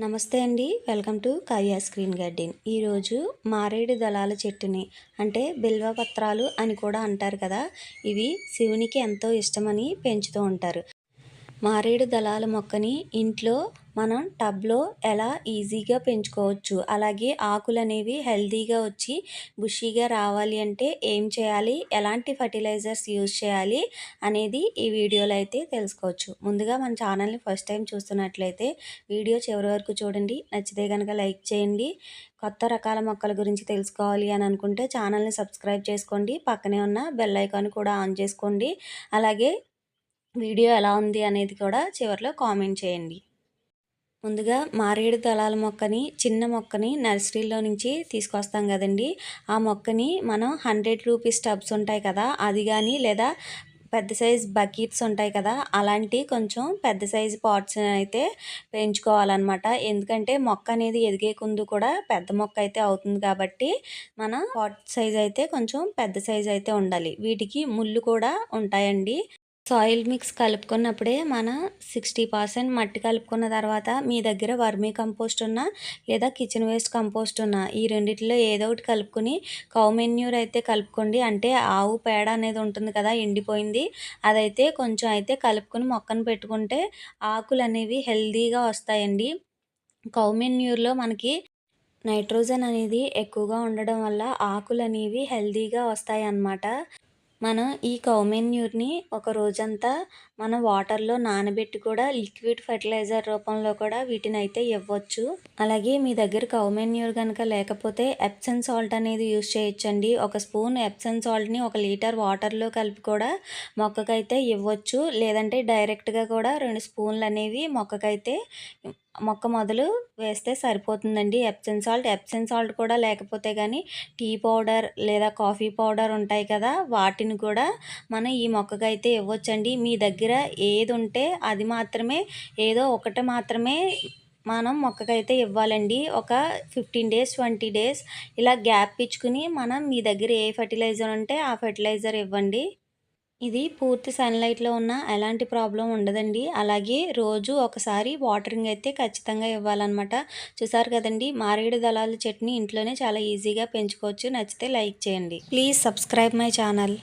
నమస్తే అండి. Welcome to Kavya screen garden. ఈరోజు మారేడు దళాల చెట్టుని అంటే బిల్వ పత్రాలు అని కూడా అంటారు కదా ఇవి శివునికి ఎంతో ఇష్టమని పెంచుతూ ఉంటారు. మారేడు దళాల మొక్కని ఇంట్లో మనం టబ్లో ఎలా ఈజీగా పెంచుకోవచ్చు? అలాగే ఆకులు అనేవి హెల్తీగా వచ్చి బుషీగా రావాలి అంటే ఏం చేయాలి? ఎలాంటి ఫర్టిలైజర్స్ యూజ్ చేయాలి? అనేది ఈ వీడియోలో అయితే తెలుసుకోవచ్చు. ముందుగా మన ఛానల్ని ఫస్ట్ టైం చూస్తున్నట్లయితే వీడియో చివరి వరకు చూడండి. నచ్చితే కనుక లైక్ చేయండి. కొత్త రకాల మొక్కల గురించి తెలుసుకోవాలి అని అనుకుంటే ఛానల్ని సబ్స్క్రైబ్ చేసుకోండి. పక్కనే ఉన్న బెల్ ఐకాన్ కూడా ఆన్ చేసుకోండి. అలాగే వీడియో ఎలా ఉంది అనేది కూడా చివరిలో కామెంట్ చేయండి. ముందుగా మారేడు దళాల మొక్కని చిన్న మొక్కని నర్సరీలో నుంచి తీసుకొస్తాం కదండి. ఆ మొక్కని మనం హండ్రెడ్ రూపీస్ టబ్స్ ఉంటాయి కదా అది కానీ లేదా పెద్ద సైజ్ బకెట్స్ ఉంటాయి కదా అలాంటి కొంచెం పెద్ద సైజ్ పాట్స్ అయితే పెంచుకోవాలన్నమాట. ఎందుకంటే మొక్క అనేది ఎదిగే ముందు కూడా పెద్ద మొక్క అయితే అవుతుంది కాబట్టి మన పాట్ సైజ్ అయితే కొంచెం పెద్ద సైజ్ అయితే ఉండాలి. వీటికి ముళ్ళు కూడా ఉంటాయండి. సాయిల్ మిక్స్ కలుపుకున్నప్పుడే మన సిక్స్టీ పర్సెంట్ మట్టి కలుపుకున్న తర్వాత మీ దగ్గర వర్మీ కంపోస్ట్ ఉన్న లేదా కిచెన్ వేస్ట్ కంపోస్ట్ ఉన్న ఈ రెండిట్లో ఏదో ఒకటి కలుపుకొని కౌ మెన్యూర్ అయితే కలుపుకోండి. అంటే ఆవు పేడ అనేది ఉంటుంది కదా ఎండిపోయింది. అదైతే కొంచెం అయితే కలుపుకొని మొక్కను పెట్టుకుంటే ఆకులు అనేవి హెల్దీగా వస్తాయండి. కౌ మెన్యూర్లో మనకి నైట్రోజన్ అనేది ఎక్కువగా ఉండడం వల్ల ఆకులు అనేవి హెల్దీగా వస్తాయి అన్నమాట మనం ఈ కౌమెన్యూర్ని ఒక రోజంతా మనం వాటర్లో నానబెట్టి కూడా లిక్విడ్ ఫర్టిలైజర్ రూపంలో కూడా వీటిని అయితే ఇవ్వచ్చు. అలాగే మీ దగ్గర కౌమెన్యూర్ కనుక లేకపోతే ఎప్సన్ సాల్ట్ అనేది యూస్ చేయొచ్చండి. ఒక స్పూన్ ఎప్సన్ సాల్ట్ని ఒక లీటర్ వాటర్లో కలిపి కూడా మొక్కకైతే ఇవ్వచ్చు. లేదంటే డైరెక్ట్గా కూడా రెండు స్పూన్లు అనేవి మొక్కకైతే మొక్క మొదలు వేస్తే సరిపోతుందండి. ఎప్సన్ సాల్ట్ ఎప్సన్ సాల్ట్ కూడా లేకపోతే కానీ టీ పౌడర్ లేదా కాఫీ పౌడర్ ఉంటాయి కదా వాటిని కూడా మనం ఈ మొక్కకైతే ఇవ్వచ్చండి. మీ దగ్గర ఏది ఉంటే అది మాత్రమే ఏదో ఒకటి మాత్రమే మనం మొక్కకైతే ఇవ్వాలండి. ఒక ఫిఫ్టీన్ డేస్ ట్వంటీ డేస్ ఇలా గ్యాప్ ఇచ్చుకుని మనం మీ దగ్గర ఏ ఫర్టిలైజర్ ఉంటే ఆ ఫర్టిలైజర్ ఇవ్వండి. ఇది పూర్తి సన్లైట్లో ఉన్న ఎలాంటి ప్రాబ్లం ఉండదండి. అలాగే రోజు ఒకసారి వాటరింగ్ అయితే ఖచ్చితంగా ఇవ్వాలన్నమాట. చూసారు కదండి మారేడు దళాల చట్నీ ఇంట్లోనే చాలా ఈజీగా పెంచుకోవచ్చు. నచ్చితే లైక్ చేయండి. Please subscribe my channel